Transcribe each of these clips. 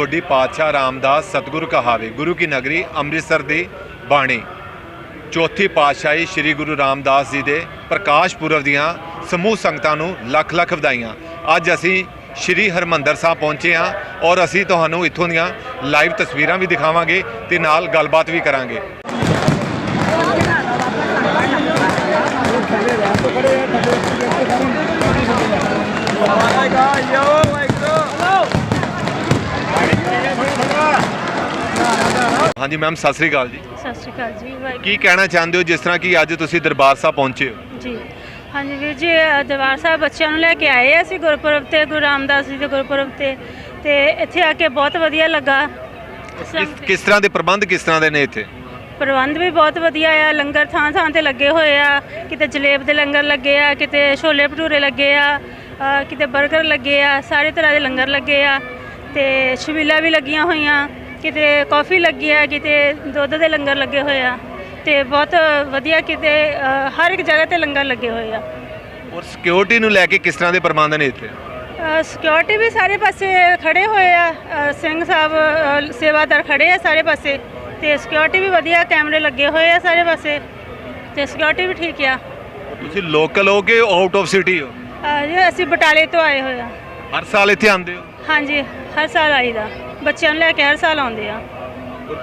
ਤੁਹਾਡੀ ਪਾਤਸ਼ਾਹ ਰਾਮਦਾਸ ਸਤਿਗੁਰ ਕਹਾਵੇ। ਗੁਰੂ ਕੀ ਨਗਰੀ ਅੰਮ੍ਰਿਤਸਰ ਦੀ ਬਾਣੀ। ਚੌਥੀ ਪਾਤਸ਼ਾਹੀ ਸ੍ਰੀ ਗੁਰੂ ਰਾਮਦਾਸ ਜੀ ਦੇ ਪ੍ਰਕਾਸ਼ ਪੁਰਬ ਦੀਆਂ ਸਮੂਹ ਸੰਗਤਾਂ ਨੂੰ ਲੱਖ ਲੱਖ ਵਧਾਈਆਂ। ਅੱਜ ਅਸੀਂ ਸ੍ਰੀ ਹਰਮੰਦਰ ਸਾਹਿਬ ਪਹੁੰਚੇ ਹਾਂ ਔਰ ਅਸੀਂ ਤੁਹਾਨੂੰ ਇੱਥੋਂ ਦੀਆਂ ਲਾਈਵ ਤਸਵੀਰਾਂ ਵੀ ਦਿਖਾਵਾਂਗੇ ਤੇ ਨਾਲ ਗੱਲਬਾਤ ਵੀ ਕਰਾਂਗੇ। ਹਾਂਜੀ ਮੈਮ ਸਤਿ ਸ੍ਰੀ ਅਕਾਲ ਜੀ। ਸਤਿ ਸ਼੍ਰੀ ਅਕਾਲ ਜੀ ਵਾਹਿਗੁਰੂ ਕੀ ਕਹਿਣਾ ਚਾਹੁੰਦੇ ਹੋ ਜਿਸ ਤਰ੍ਹਾਂ ਕਿ ਅੱਜ ਤੁਸੀਂ ਦਰਬਾਰ ਸਾਹਿਬ ਪਹੁੰਚੇ ਹੋ? ਜੀ। ਹਾਂਜੀ ਵੀਰ ਜੀ ਅ, ਦਰਬਾਰ ਸਾਹਿਬ ਬੱਚਿਆਂ ਨੂੰ ਲੈ ਕੇ ਆਏ ਆ ਅਸੀਂ ਗੁਰਪੁਰਬ ਤੇ ਗੁਰੂ ਰਾਮਦਾਸ ਜੀ ਦੇ ਗੁਰਪੁਰਬ ਤੇ ਤੇ ਇੱਥੇ ਆ ਕੇ ਬਹੁਤ ਵਧੀਆ ਲੱਗਾ। ਕਿਸ ਕਿਸ ਤਰ੍ਹਾਂ ਦੇ ਪ੍ਰਬੰਧ ਕਿਸ ਤਰ੍ਹਾਂ ਦੇ ਨੇ ਇੱਥੇ? ਪ੍ਰਬੰਧ ਵੀ ਬਹੁਤ ਵਧੀਆ ਆ ਲੰਗਰ ਥਾਂ ਥਾਂ ਤੇ ਲੱਗੇ ਹੋਏ ਆ ਕਿਤੇ ਜਲੇਬ ਦੇ ਲੰਗਰ ਲੱਗੇ ਆ ਕਿਤੇ ਛੋਲੇ ਭਟੂਰੇ ਲੱਗੇ ਆ ਅ, ਕਿਤੇ 버ਗਰ ਲੱਗੇ ਆ ਸਾਰੇ ਤਰ੍ਹਾਂ ਦੇ ਲੰਗਰ ਲੱਗੇ ਆ ਤੇ ਛਬੀਲਾ ਵੀ ਲੱਗੀਆਂ ਹੋਈਆਂ। ਕਿਤੇ ਕਾਫੀ ਲੱਗੀ ਆ ਕਿਤੇ ਦੁੱਧ ਦੇ ਲੰਗਰ ਲੱਗੇ ਹੋਏ ਆ ਤੇ ਬਹੁਤ ਵਧੀਆ ਕਿਤੇ ਅ, ਹਰ ਇੱਕ ਜਗ੍ਹਾ ਤੇ ਲੰਗਰ ਲੱਗੇ ਹੋਏ ਆ। ਔਰ ਸਿਕਿਉਰਿਟੀ ਨੂੰ ਲੈ ਕੇ ਕਿਸ ਤਰ੍ਹਾਂ ਦੇ ਪ੍ਰਬੰਧ ਨੇ ਇੱਥੇ? ਸਿਕਿਉਰਿਟੀ ਵੀ ਸਾਰੇ ਪਾਸੇ ਖੜੇ ਹੋਏ ਆ। ਅ, ਸਿੰਘ ਸਾਹਿਬ ਅ, ਸੇਵਾਦਾਰ ਖੜੇ ਆ ਸਾਰੇ ਪਾਸੇ ਤੇ ਸਿਕਿਉਰਿਟੀ ਵੀ ਵਧੀਆ ਕੈਮਰੇ ਲੱਗੇ ਹੋਏ ਆ ਸਾਰੇ ਪਾਸੇ ਤੇ ਸਿਕਿਉਰਿਟੀ ਵੀ ਠੀਕ ਆ। ਤੁਸੀਂ ਲੋਕਲ ਹੋ ਕਿ ਆਊਟ ਆਫ ਸਿਟੀ ਹੋ? ਅ, ਜੀ ਅਸੀਂ ਬਟਾਲੇ ਤੋਂ ਆਏ ਹੋਏ ਆ। ਹਰ ਸਾਲ ਇੱਥੇ ਆਉਂਦੇ ਹੋ? ਹਾਂਜੀ ਹਰ ਸਾਲ ਆਈਦਾ। ਬੱਚਿਆਂ ਨੂੰ ਲੈ ਕੇ ਹਰ ਸਾਲ ਆਉਂਦੇ ਆ।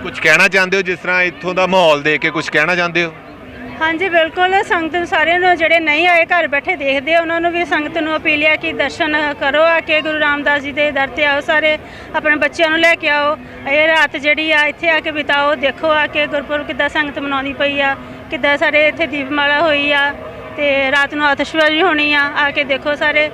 ਕੁਝ ਕਹਿਣਾ ਚਾਹੁੰਦੇ ਹੋ ਜਿਸ ਤਰ੍ਹਾਂ ਇੱਥੋਂ ਦਾ ਮਾਹੌਲ ਦੇਖ ਕੇ ਕੁਝ ਕਹਿਣਾ ਚਾਹੁੰਦੇ ਹੋ? ਹਾਂਜੀ ਬਿਲਕੁਲ। ਸੰਗਤ ਨੂੰ ਸਾਰਿਆਂ ਨੂੰ ਜਿਹੜੇ ਨਹੀਂ ਆਏ ਘਰ ਬੈਠੇ ਦੇਖਦੇ ਆ, ਉਹਨਾਂ ਨੂੰ ਵੀ ਸੰਗਤ ਨੂੰ ਅਪੀਲ ਹੈ ਕਿ ਦਰਸ਼ਨ ਕਰੋ ਆ ਕੇ। ਗੁਰੂ ਰਾਮਦਾਸ ਜੀ ਦੇ ਦਰ ਤੇ ਆਓ ਸਾਰੇ ਆਪਣੇ ਬੱਚਿਆਂ ਨੂੰ ਲੈ ਕੇ ਆਓ। ਇਹ ਰਾਤ ਜਿਹੜੀ ਆ ਇੱਥੇ ਆ ਕੇ ਬਿਤਾਓ ਦੇਖੋ ਆ ਕੇ ਗੁਰਪੁਰਬ ਕਿੱਦਾਂ ਸੰਗਤ ਮਨਾਉਂਦੀ ਪਈ ਆ ਕਿੱਦਾਂ ਸਾਡੇ ਇੱਥੇ ਦੀਪਮਾਲਾ ਹੋਈ ਆ ਤੇ ਰਾਤ ਨੂੰ ਆਤਿਸ਼ਬਾਜ਼ੀ ਹੋਣੀ ਆ ਆ ਕੇ ਦੇਖੋ ਸਾਰੇ।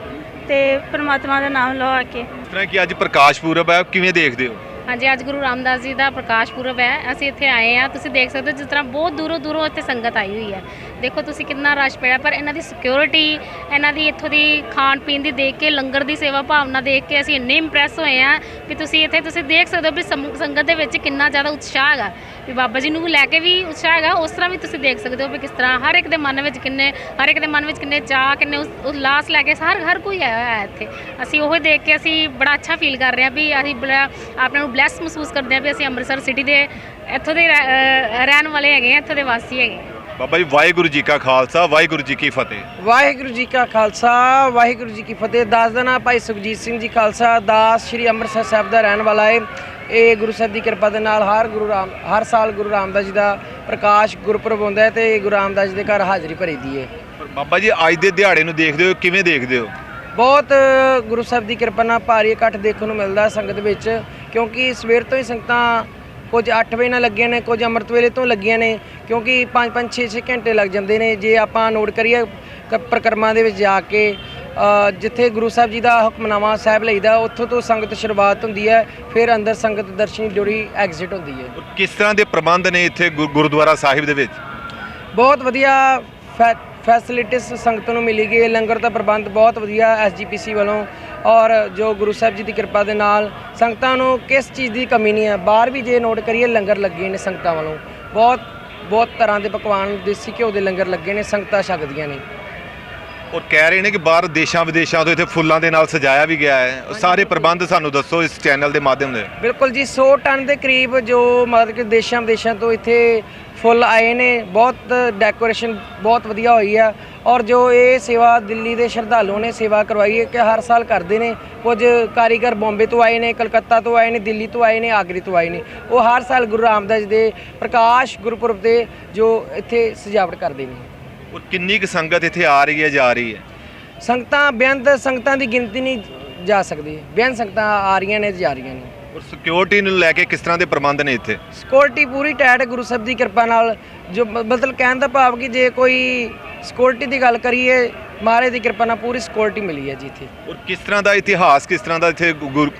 ਤੇ ਪ੍ਰਮਾਤਮਾ ਦਾ ਨਾਮ ਲਓ ਆ ਕੇ। ਇਸ ਤਰ੍ਹਾਂ ਕਿ ਅੱਜ ਪ੍ਰਕਾਸ਼ ਪੁਰਬ ਹੈ ਕਿਵੇਂ ਦੇਖਦੇ ਹੋ? ਹਾਂਜੀ ਅੱਜ ਗੁਰੂ ਰਾਮਦਾਸ ਜੀ ਦਾ ਪ੍ਰਕਾਸ਼ ਪੁਰਬ ਹੈ। ਅਸੀਂ ਇੱਥੇ ਆਏ ਆ ਤੁਸੀਂ ਦੇਖ ਸਕਦੇ ਹੋ ਜਿਸ ਤਰ੍ਹਾਂ ਬਹੁਤ ਦੂਰੋਂ ਦੂਰੋਂ ਇੱਥੇ ਸੰਗਤ ਆਈ ਹੋਈ ਹੈ। ਦੇਖੋ ਤੁਸੀਂ ਕਿੰਨਾ ਰਸ਼ ਪਿਆ ਪਰ ਇਹਨਾਂ ਦੀ ਸਿਕਿਉਰਿਟੀ ਇਹਨਾਂ ਦੀ ਇੱਥੋਂ ਦੀ ਖਾਣ ਪੀਣ ਦੀ ਦੇਖ ਕੇ ਲੰਗਰ ਦੀ ਸੇਵਾ ਭਾਵਨਾ ਦੇਖ ਕੇ ਅਸੀਂ ਇੰਨੇ ਇੰਪ੍ਰੈਸ ਹੋਏ ਆ ਕਿ ਤੁਸੀਂ ਇੱਥੇ ਤੁਸੀਂ ਦੇਖ ਸਕਦੇ ਹੋ ਵੀ ਸੰਗਤ ਦੇ ਵਿੱਚ ਕਿੰਨਾ ਜ਼ਿਆਦਾ ਉਤਸ਼ਾਹ ਹੈਗਾ। ਵੀ ਬਾਬਾ ਜੀ ਨੂੰ ਲੈ ਕੇ ਵੀ ਉਤਸ਼ਾਹ ਹੈਗਾ ਉਸ ਤਰ੍ਹਾਂ ਵੀ ਤੁਸੀਂ ਦੇਖ ਸਕਦੇ ਹੋ ਵੀ ਕਿਸ ਤਰ੍ਹਾਂ ਹਰ ਇੱਕ ਦੇ ਮਨ ਵਿੱਚ ਕਿੰਨੇ ਹਰ ਇੱਕ ਦੇ ਮਨ ਵਿੱਚ ਕਿੰਨੇ ਚਾਹ ਕਿੰਨੇ ਉਲਾਸ ਲੈ ਕੇ ਹਰ ਹਰ ਕੋਈ ਆਇਆ ਹੋਇਆ ਹੈ ਇੱਥੇ। ਅਸੀਂ ਉਹ ਦੇਖ ਕੇ ਅਸੀਂ ਬੜਾ ਅੱਛਾ ਫੀਲ ਕਰ ਰਹੇ ਹਾਂ ਵੀ ਅਸੀਂ ਬੜਾ ਆਪਣੇ ਨੂੰ ਬਲੈਸ ਮਹਿਸੂਸ ਕਰਦੇ ਹਾਂ ਵੀ ਅਸੀਂ ਅੰਮ੍ਰਿਤਸਰ ਸਿਟੀ ਦੇ ਇੱਥੋਂ ਦੇ ਰਹਿਣ ਵਾਲੇ ਹੈਗੇ ਹਾਂ ਇੱਥੋਂ ਦੇ ਵਾਸੀ ਹੈਗੇ ਬਾਬਾ ਜੀ ਵਾਹਿਗੁਰੂ ਜੀ ਕਾ ਖਾਲਸਾ ਵਾਹਿਗੁਰੂ ਜੀ ਕੀ ਫਤਿਹ। ਵਾਹਿਗੁਰੂ ਜੀ ਕਾ ਖਾਲਸਾ ਵਾਹਿਗੁਰੂ ਜੀ ਕੀ ਫਤਿਹ। ਦਾਸ ਦਾ ਨਾਮ ਭਾਈ ਸੁਖਜੀਤ ਸਿੰਘ ਜੀ ਖਾਲਸਾ ਦਾਸ ਸ੍ਰੀ ਅੰਮ੍ਰਿਤਸਰ ਸਾਹਿਬ ਦਾ ਰਹਿਣ ਵਾਲਾ ਹੈ ਇਹ ਗੁਰੂ ਸਾਹਿਬ ਦੀ ਕਿਰਪਾ ਦੇ ਨਾਲ ਹਰ ਗੁਰੂ ਰਾਮ ਹਰ ਸਾਲ ਗੁਰੂ ਰਾਮਦਾਸ ਜੀ ਦਾ ਪ੍ਰਕਾਸ਼ ਗੁਰਪੁਰਬ ਹੁੰਦਾ ਹੈ ਤੇ ਗੁਰੂ ਰਾਮਦਾਸ ਜੀ ਦੇ ਘਰ ਹਾਜ਼ਰੀ ਭਰੀਦੀ ਹੈ। ਪਰ ਬਾਬਾ ਜੀ ਅੱਜ ਦੇ ਦਿਹਾੜੇ ਨੂੰ ਦੇਖਦੇ ਹੋ ਕਿਵੇਂ ਦੇਖਦੇ ਹੋ? ਬਹੁਤ ਗੁਰੂ ਸਾਹਿਬ ਦੀ ਕਿਰਪਾ ਨਾਲ ਭਾਰੀ ਇਕੱਠ ਦੇਖਣ ਨੂੰ ਮਿਲਦਾ ਸੰਗਤ ਵਿੱਚ ਕਿਉਂਕਿ ਸਵੇਰ ਤੋਂ ਹੀ ਸੰਗਤਾਂ ਕੁਝ 8 ਵਜੇ ਨਾਲ ਲੱਗੀਆਂ ਨੇ ਕੁਝ ਅੰਮ੍ਰਿਤ ਵੇਲੇ ਤੋਂ ਲੱਗੀਆਂ ਨੇ ਕਿਉਂਕਿ 5-5 6-6 ਘੰਟੇ ਲੱਗ ਜਾਂਦੇ ਨੇ। ਜੇ ਆਪਾਂ ਨੋਟ ਕਰੀਏ ਪ੍ਰਕਰਮਾਂ ਦੇ ਵਿੱਚ ਜਾ ਕੇ ਜਿੱਥੇ ਗੁਰੂ ਸਾਹਿਬ ਜੀ ਦਾ ਹੁਕਮਨਾਮਾ ਸਾਹਿਬ ਲਈਦਾ ਉੱਥੋਂ ਤੋਂ ਸੰਗਤ ਸ਼ੁਰੂਆਤ ਹੁੰਦੀ ਹੈ ਫਿਰ ਅੰਦਰ ਸੰਗਤ ਦਰਸ਼ਨੀ ਜੋੜੀ ਐਗਜ਼ਿਟ ਹੁੰਦੀ ਹੈ। ਕਿਸ ਤਰ੍ਹਾਂ ਦੇ ਪ੍ਰਬੰਧ ਨੇ ਇੱਥੇ ਗੁਰ- ਗੁਰਦੁਆਰਾ ਸਾਹਿਬ ਦੇ ਵਿੱਚ? ਬਹੁਤ ਵਧੀਆ ਫੈਸਿਲਿਟੀਜ਼ ਸੰਗਤ ਨੂੰ ਮਿਲੀ ਗਈ ਹੈ। ਲੰਗਰ ਦਾ ਪ੍ਰਬੰਧ ਬਹੁਤ ਵਧੀਆ ਐਸਜੀਪੀਸੀ ਵੱਲੋਂ ਔਰ ਜੋ ਗੁਰੂ ਸਾਹਿਬ ਜੀ ਦੀ ਕਿਰਪਾ ਦੇ ਨਾਲ ਸੰਗਤਾਂ ਨੂੰ ਕਿਸ ਚੀਜ਼ ਦੀ ਕਮੀ ਨਹੀਂ ਹੈ ਬਾਹਰ ਵੀ ਜੇ ਨੋਟ ਕਰੀਏ ਲੰਗਰ ਲੱਗੇ ਨੇ ਸੰਗਤਾਂ ਵੱਲੋਂ। ਬਹੁਤ ਬਹੁਤ ਤਰ੍ਹਾਂ ਦੇ ਪਕਵਾਨ ਦੇਸੀ ਘਿਓ ਦੇ ਲੰਗਰ ਲੱਗੇ ਨੇ ਸੰਗਤਾਂ ਛਕਦੀਆਂ ਨੇ। ਔਰ ਕਹਿ ਰਹੇ ਨੇ ਕਿ ਬਾਹਰ ਦੇਸ਼ਾਂ ਵਿਦੇਸ਼ਾਂ ਤੋਂ ਇੱਥੇ ਫੁੱਲਾਂ ਦੇ ਨਾਲ ਸਜਾਇਆ ਵੀ ਗਿਆ ਹੈ। ਉਹ ਸਾਰੇ ਪ੍ਰਬੰਧ ਸਾਨੂੰ ਦੱਸੋ ਇਸ ਚੈਨਲ ਦੇ ਮਾਧਿਅਮ ਦੇ। ਬਿਲਕੁਲ ਜੀ 100 ਟਨ ਦੇ ਕਰੀਬ ਜੋ ਮਤਲਬ ਕਿ ਦੇਸ਼ਾਂ ਵਿਦੇਸ਼ਾਂ ਤੋਂ ਇੱਥੇ ਫੁੱਲ ਆਏ ਨੇ ਬਹੁਤ ਡੈਕੋਰੇਸ਼ਨ ਬਹੁਤ ਵਧੀਆ ਹੋਈ ਆ। ਔਰ ਜੋ ਇਹ ਸੇਵਾ ਦਿੱਲੀ ਦੇ ਸ਼ਰਧਾਲੂਆਂ ਨੇ ਸੇਵਾ ਕਰਵਾਈ ਹੈ ਕਿ ਹਰ ਸਾਲ ਕਰਦੇ ਨੇ। ਕੁਝ ਕਾਰੀਗਰ ਬੰਬੇ ਤੋਂ ਆਏ ਨੇ ਕਲਕੱਤਾ ਤੋਂ ਆਏ ਨੇ ਦਿੱਲੀ ਤੋਂ ਆਏ ਨੇ ਆਗਰੇ ਤੋਂ ਆਏ ਨੇ। ਉਹ ਹਰ ਸਾਲ ਗੁਰੂ ਰਾਮਦਾਸ ਦੇ ਪ੍ਰਕਾਸ਼ ਗੁਰਪੁਰਬ ਤੇ ਜੋ ਇੱਥੇ ਸਜਾਵਟ ਕਰਦੇ ਨੇ। ਔਰ ਕਿੰਨੀ ਕੁ ਸੰਗਤ ਇੱਥੇ ਆ ਰਹੀ ਹੈ ਜਾ ਰਹੀ ਹੈ? ਸੰਗਤਾਂ ਬੇਅੰਤ ਸੰਗਤਾਂ ਦੀ ਗਿਣਤੀ ਨਹੀਂ ਜਾ ਸਕਦੀ। ਬੇਅੰਤ ਸੰਗਤਾਂ ਆ ਰਹੀਆਂ ਨੇ ਤੇ ਜਾ ਰਹੀਆਂ ਨੇ। ਔਰ ਸਿਕਿਉਰਿਟੀ ਨੂੰ ਲੈ ਕੇ ਕਿਸ ਤਰ੍ਹਾਂ ਦੇ ਪ੍ਰਬੰਧ ਨੇ ਇੱਥੇ? ਸਿਕਿਉਰਿਟੀ ਪੂਰੀ ਟਾਈਟ ਹੈ ਗੁਰੂ ਸਾਹਿਬ ਦੀ ਕਿਰਪਾ ਨਾਲ। ਜੋ ਮ- ਮਤਲਬ ਕਹਿਣ ਦਾ ਭਾਵ ਕਿ ਜੇ ਕੋਈ ਸਿਕਿਉਰਿਟੀ ਦੀ ਗੱਲ ਕਰੀਏ ਮਹਾਰਾਜ ਦੀ ਕਿਰਪਾ ਨਾਲ ਪੂਰੀ ਸਿਕਿਉਰਿਟੀ ਮਿਲੀ ਹੈ ਜੀ ਇੱਥੇ। ਔਰ ਕਿਸ ਤਰ੍ਹਾਂ ਦਾ ਇਤਿਹਾਸ ਕਿਸ ਤਰ੍ਹਾਂ ਦਾ ਇੱਥੇ ਗੁਰ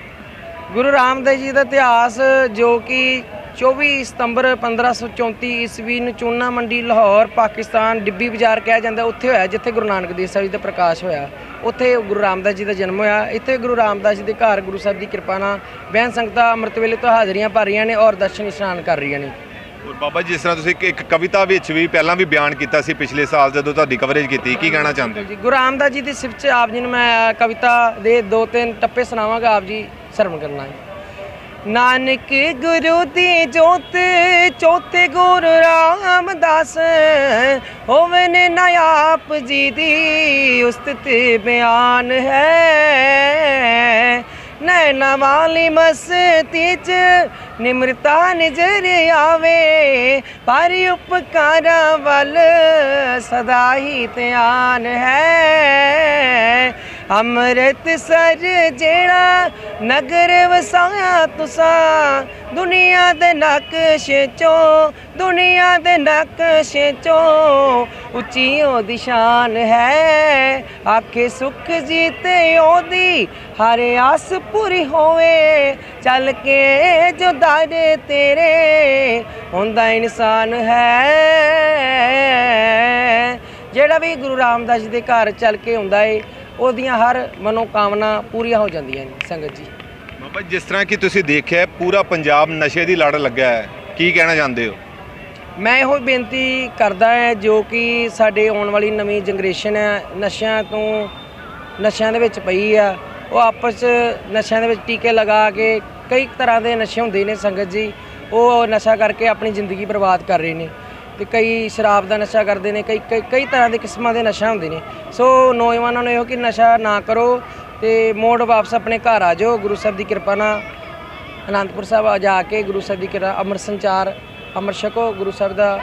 ਗੁਰੂ ਰਾਮਦਾਸ ਜੀ ਦਾ ਇਤਿਹਾਸ ਜੋ ਕਿ 24 ਸਤੰਬਰ 1534 ਈਸਵੀ ਨੂੰ ਚੂਨਾ ਮੰਡੀ ਲਾਹੌਰ ਪਾਕਿਸਤਾਨ ਡਿੱਬੀ ਬਾਜ਼ਾਰ ਕਿਹਾ ਜਾਂਦਾ ਉੱਥੇ ਹੋਇਆ ਜਿੱਥੇ ਗੁਰੂ ਨਾਨਕ ਦੇਵ ਸਾਹਿਬ ਜੀ ਦਾ ਪ੍ਰਕਾਸ਼ ਹੋਇਆ। ਉੱਥੇ ਗੁਰੂ ਰਾਮਦਾਸ ਜੀ ਦਾ ਜਨਮ ਹੋਇਆ। ਇੱਥੇ ਗੁਰੂ ਰਾਮਦਾਸ ਜੀ ਦੇ ਘਰ ਗੁਰੂ ਸਾਹਿਬ ਦੀ ਕਿਰਪਾ ਨਾਲ ਬਹਿਨ ਸੰਗਤਾਂ ਅੰਮ੍ਰਿਤ ਵੇਲੇ ਤੋਂ ਹਾਜ਼ਰੀਆਂ ਭਰ ਰਹੀਆਂ ਨੇ ਔਰ ਦਰਸ਼ਨ ਇਸ਼ਨਾਨ ਕਰ ਰਹੀਆਂ ਨੇ। ਔਰ ਬਾਬਾ ਜੀ ਜਿਸ ਤਰ੍ਹਾਂ ਤੁਸੀਂ ਇੱਕ- ਕਵਿਤਾ ਵਿੱਚ ਵੀ ਪਹਿਲਾਂ ਵੀ ਬਿਆਨ ਕੀਤਾ ਸੀ ਪਿਛਲੇ ਸਾਲ ਜਦੋਂ ਤੁਹਾਡੀ ਕਵਰੇਜ ਕੀਤੀ ਕੀ ਕਹਿਣਾ ਚਾਹੁੰਦੇ ਹੋ? ਜੀ। ਗੁਰੂ ਰਾਮਦਾਸ ਜੀ ਦੀ ਸਿਫਤ 'ਚ ਆਪ ਜੀ ਨੂੰ ਮੈਂ ਕਵਿਤਾ ਦੇ ਦੋ ਤਿੰਨ ਟੱਪੇ ਸੁਣਾਵਾਂਗਾ ਆਪ ਜੀ ਸਰਵਣ ਕਰਨਾ ਹੈ। ਨਾਨਕ ਗੁਰੂ ਦੀ ਜੋਤ, ਚੌਥੇ ਗੁਰੂ ਰਾਮਦਾਸ। ਹੋਵੇ ਨਾ ਆਪ ਜੀ ਦੀ ਉਸਤਤ ਬਿਆਨ ਹੈ। ਨੈਣਾ ਵਾਲੀ ਮਸਤੀ ਚ ਨਿਮਰਤਾ ਨਜ਼ਰ ਆਵੇ। ਪਰ ਉਪਕਾਰਾਂ ਵੱਲ ਸਦਾ ਹੀ ਧਿਆਨ ਹੈ। ਅੰਮ੍ਰਿਤ ਸਰ ਜਿਹੜਾ ਨਗਰ ਵਸਾਇਆ ਤੁਸਾਂ, ਦੁਨੀਆ ਦੇ ਨਕਸ਼ੇ ਚੋਂ, ਦੁਨੀਆ ਦੇ ਨਕਸ਼ੇ ਚੋਂ ਉੱਚੀ ਉਹਦੀ ਸ਼ਾਨ ਹੈ। ਆਖੇ ਸੁਖ ਜੀਤੇ ਉਹਦੀ, ਹਰ ਆਸ ਪੂਰੀ ਹੋਵੇ। ਚੱਲ ਕੇ ਜੋ ਦਰ ਤੇਰੇ, ਹੁੰਦਾ ਇਨਸਾਨ ਹੈ। ਜਿਹੜਾ ਵੀ ਗੁਰੂ ਰਾਮਦਾਸ ਜੀ ਦੇ ਘਰ ਚੱਲ ਕੇ ਹੁੰਦਾ ਏ ਉਹਦੀਆਂ ਹਰ ਮਨੋਕਾਮਨਾ ਪੂਰੀਆਂ ਹੋ ਜਾਂਦੀਆਂ ਨੇ ਸੰਗਤ ਜੀ। ਬਾਬਾ ਜਿਸ ਤਰ੍ਹਾਂ ਕਿ ਤੁਸੀਂ ਦੇਖਿਆ ਪੂਰਾ ਪੰਜਾਬ ਨਸ਼ੇ ਦੀ ਲੜ ਲੱਗਾ ਹੈ। ਕੀ ਕਹਿਣਾ ਚਾਹੁੰਦੇ ਹੋ? ਮੈਂ ਇਹੋ ਬੇਨਤੀ ਕਰਦਾ ਹਾਂ ਜੋ ਕਿ ਸਾਡੇ ਆਉਣ ਵਾਲੀ ਨਵੀਂ ਜਨਰੇਸ਼ਨ ਹੈ ਨਸ਼ਿਆਂ ਤੋਂ ਨਸ਼ਿਆਂ ਦੇ ਵਿੱਚ ਪਈ ਆ। ਉਹ ਆਪਸ 'ਚ ਨਸ਼ਿਆਂ ਦੇ ਵਿੱਚ ਟੀਕੇ ਲਗਾ ਕੇ ਕਈ ਤਰ੍ਹਾਂ ਦੇ ਨਸ਼ੇ ਹੁੰਦੇ ਨੇ ਸੰਗਤ ਜੀ। ਉਹ ਨਸ਼ਾ ਕਰਕੇ ਆਪਣੀ ਜ਼ਿੰਦਗੀ ਬਰਬਾਦ ਕਰ ਰਹੇ ਨੇ। ਤੇ ਕਈ ਸ਼ਰਾਬ ਦਾ ਨਸ਼ਾ ਕਰਦੇ ਨੇ ਕਈ ਕਈ ਕਈ ਤਰ੍ਹਾਂ ਦੇ ਕਿਸਮਾਂ ਦੇ ਨਸ਼ਾ ਹੁੰਦੇ ਨੇ। ਸੋ ਨੌਜਵਾਨਾਂ ਨੂੰ ਇਹੋ ਕਿ ਨਸ਼ਾ ਨਾ ਕਰੋ ਤੇ ਮੋੜ ਵਾਪਸ ਆਪਣੇ ਘਰ ਆ ਜਾਓ। ਗੁਰੂ ਸਾਹਿਬ ਦੀ ਕਿਰਪਾ ਨਾਲ ਅਨੰਦਪੁਰ ਸਾਹਿਬ ਆ ਜਾ ਕੇ ਗੁਰੂ ਸਾਹਿਬ ਦੀ ਕਿਰਪਾ ਅੰਮ੍ਰਿਤ ਸੰਚਾਰ ਅੰਮ੍ਰਿਤ ਛਕੋ। ਗੁਰੂ ਸਾਹਿਬ ਦਾ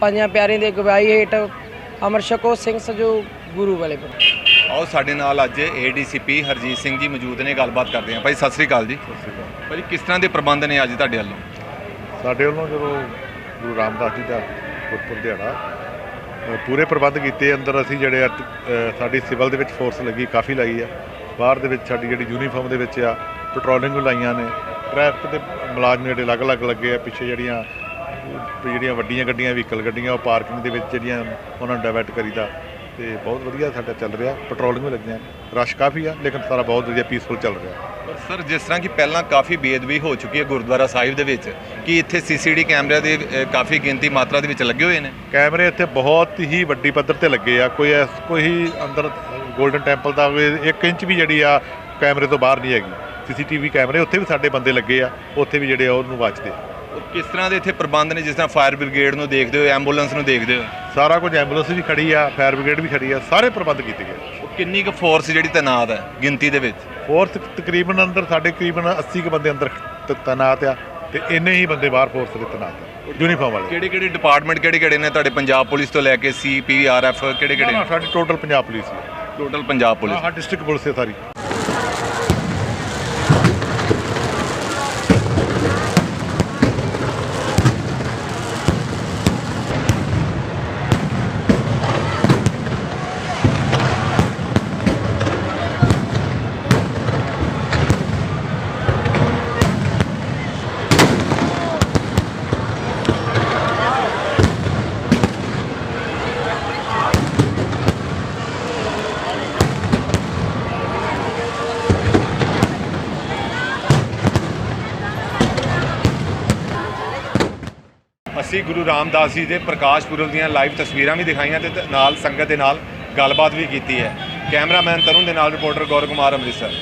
ਪੰਜਾਂ ਪਿਆਰਿਆਂ ਦੀ ਅਗਵਾਈ ਹੇਠ ਅੰਮ੍ਰਿਤ ਛਕੋ। ਸਿੰਘ ਸਜੋ ਗੁਰੂ ਵਾਲੇ ਬਣ ਆਓ ਸਾਡੇ ਨਾਲ ਅੱਜ ਏਡੀਸੀਪੀ ਹਰਜੀਤ ਸਿੰਘ ਜੀ ਮੌਜੂਦ ਨੇ ਗੱਲਬਾਤ ਕਰਦੇ ਹਾਂ। ਭਾਈ ਸਤਿ ਸ੍ਰੀ ਅਕਾਲ ਜੀ। ਭਾਈ ਕਿਸ ਤਰ੍ਹਾਂ ਦੇ ਪ੍ਰਬੰਧ ਨੇ ਅੱਜ ਤੁਹਾਡੇ ਵੱਲੋਂ? ਸਾਡੇ ਵੱਲੋਂ ਜਦੋਂ ਗੁਰੂ ਰਾਮਦਾਸ ਜੀ ਦਾ ਗੁਰਪੁਰਬ ਦਿਹਾੜਾ ਪੂਰੇ ਪ੍ਰਬੰਧ ਕੀਤੇ ਅੰਦਰ ਅਸੀਂ ਜਿਹੜੇ ਆ, ਸਾਡੀ ਸਿਵਲ ਦੇ ਵਿੱਚ ਫੋਰਸ ਲੱਗੀ ਕਾਫੀ ਲਾਈ ਆ। ਬਾਹਰ ਦੇ ਵਿੱਚ ਸਾਡੀ ਜਿਹੜੀ ਯੂਨੀਫਾਰਮ ਦੇ ਵਿੱਚ ਆ ਪੈਟਰੋਲਿੰਗ ਵੀ ਲਾਈਆਂ ਨੇ। ਟ੍ਰੈਫਿਕ ਦੇ ਮੁਲਾਜ਼ਮ ਜਿਹੜੇ ਅਲੱਗ-ਅਲੱਗ ਲੱਗੇ ਆ ਪਿੱਛੇ ਜਿਹੜੀਆਂ ਜਿਹੜੀਆਂ ਵੱਡੀਆਂ ਗੱਡੀਆਂ ਵਹੀਕਲ ਗੱਡੀਆਂ ਉਹ ਪਾਰਕਿੰਗ ਦੇ ਵਿੱਚ ਜਿਹੜੀਆਂ ਉਹਨਾਂ ਨੂੰ ਡਾਇਵਰਟ ਕਰੀਦਾ। ਤੇ ਬਹੁਤ ਵਧੀਆ ਸਾਡਾ ਚੱਲ ਰਿਹਾ ਪੈਟਰੋਲਿੰਗ ਵੀ ਲੱਗੀਆਂ। ਰਸ਼ ਕਾਫੀ ਆ ਲੇਕਿਨ ਸਾਰਾ ਬਹੁਤ ਵਧੀਆ ਪੀਸਫੁਲ ਚੱਲ ਰਿਹਾ। ਸਰ ਜਿਸ ਤਰ੍ਹਾਂ ਕਿ ਪਹਿਲਾਂ ਕਾਫੀ ਬੇਅਦਬੀ ਹੋ ਚੁੱਕੀ ਹੈ ਗੁਰਦੁਆਰਾ ਸਾਹਿਬ ਦੇ ਵਿੱਚ ਕੀ ਇੱਥੇ ਸੀਸੀਟੀ ਕੈਮਰਿਆਂ ਦੇ ਕਾਫੀ ਗਿਣਤੀ ਮਾਤਰਾ ਦੇ ਵਿੱਚ ਲੱਗੇ ਹੋਏ ਨੇ? ਕੈਮਰੇ ਇੱਥੇ ਬਹੁਤ ਹੀ ਵੱਡੀ ਪੱਧਰ ਤੇ ਲੱਗੇ ਆ ਕੋਈ ਐਸ ਕੋਈ ਅੰਦਰ 골ਡਨ ਟੈਂਪਲ ਦਾ ਕੋਈ 1 ਇੰਚ ਵੀ ਜਿਹੜੀ ਆ ਕੈਮਰੇ ਤੋਂ ਬਾਹਰ ਨਹੀਂ ਹੈਗੀ। ਸੀਸੀਟੀਵੀ ਕੈਮਰੇ ਉੱਥੇ ਵੀ ਸਾਡੇ ਬੰਦੇ ਲੱਗੇ ਆ ਉੱਥੇ ਵੀ ਜਿਹੜੇ ਆ ਉਹਨੂੰ ਵਾਚਦੇ ਕਿਸ ਤਰ੍ਹਾਂ ਦੇ ਇੱਥੇ ਪ੍ਰਬੰਧ ਨੇ ਜਿਸ ਤਰ੍ਹਾਂ ਫਾਇਰ ਬ੍ਰਿਗੇਡ ਨੂੰ ਦੇਖਦੇ ਹੋ ਐਂਬੂਲੈਂਸ ਨੂੰ ਦੇਖਦੇ ਹੋ ਸਾਰਾ ਕੁਝ ਐਂਬੂਲੈਂਸ ਵੀ ਖੜੀ ਆ ਫਾਇਰ ਬ੍ਰਿਗੇਡ ਵੀ ਖੜੀ ਆ ਸਾਰੇ ਪ੍ਰਬੰਧ ਕੀਤੇ ਗਏ। ਕਿੰਨੀ ਕੁ ਫੋਰਸ ਜਿਹੜੀ ਤੈਨਾਤ ਹੈ ਗਿਣਤੀ ਦੇ ਵਿੱਚ? ਫੋਰਸ ਤਕਰੀਬਨ ਅੰਦਰ ਸਾਡੇ ਤਕਰੀਬਨ 80 ਕੁ ਬੰਦੇ ਅੰਦਰ ਤੈਨਾਤ ਆ ਤੇ ਇੰਨੇ ਹੀ ਬੰਦੇ ਬਾਹਰ ਫੋਰਸ ਦੇ ਤੈਨਾਤ ਆ। ਯੂਨੀਫਾਰਮ ਵਾਲੇ। ਕਿਹੜੇ ਕਿਹੜੇ ਡਿਪਾਰਟਮੈਂਟ ਕਿਹੜੇ ਕਿਹੜੇ ਨੇ? ਤੁਹਾਡੇ ਪੰਜਾਬ ਪੁਲਿਸ ਤੋਂ ਲੈ ਕੇ ਸੀਪੀਆਰਐਫ ਕਿਹੜੇ ਨਾ, ਨਾ, ਕਿਹੜੇ ਸਾਡੀ ਟੋਟਲ ਪੰਜਾਬ ਪੁਲਿਸ ਹੀ ਟੋਟਲ ਪੰਜਾਬ ਪੁਲਿਸ। ਹਾਂ ਡਿਸਟ੍ਰਿਕਟ ਪੁਲਿਸ ਹੈ ਸਾਰੀ। ਅਸੀਂ ਗੁਰੂ ਰਾਮਦਾਸ ਜੀ ਦੇ ਪ੍ਰਕਾਸ਼ ਪੁਰਬ ਦੀਆਂ ਲਾਈਵ ਤਸਵੀਰਾਂ ਵੀ ਦਿਖਾਈਆਂ ਤੇ ਨਾਲ ਸੰਗਤ ਦੇ ਨਾਲ ਗੱਲਬਾਤ ਵੀ ਕੀਤੀ ਹੈ। ਕੈਮਰਾਮੈਨ ਤਰੁਣ ਦੇ ਨਾਲ ਰਿਪੋਰਟਰ ਗੌਰਵ ਕੁਮਾਰ ਅੰਮ੍ਰਿਤਸਰ।